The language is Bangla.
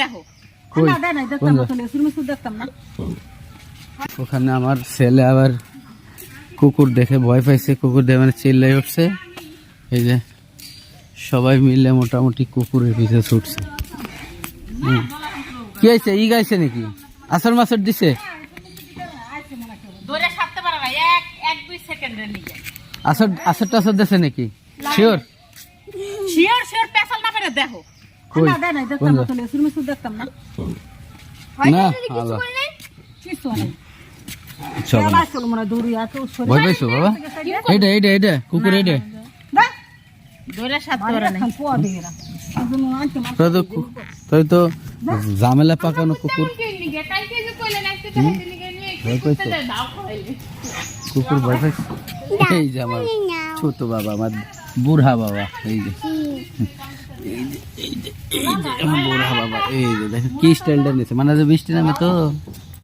দেখো। ওখানে আমার ছেলে আবার কুকুর দেখে ভয় পাইছে কুকুর দেখে মানে চিল্লাই উঠছে। এই যে সবাই মিলে মোটামুটি কুকুরের পিছে ছুটছে। কি হয়েছে? ই গাইছে নাকি? আসর মাসর দিছে? আসর আসর টাসর দিছে নাকি? শিওর শিওর শিওর পেছাল না পেরে দেখো। তো ঝামেলা পাকানো কুকুর। কুকুর ভয় পাইছো? এই যে আমার ছোট বাবা আমার বুড়া বাবা এই যে। এই যে এই যে এই যে বুড়া বাবা এই যে দেখেন কি স্টাইলটা নিয়েছে মানে যে বৃষ্টি নামে তো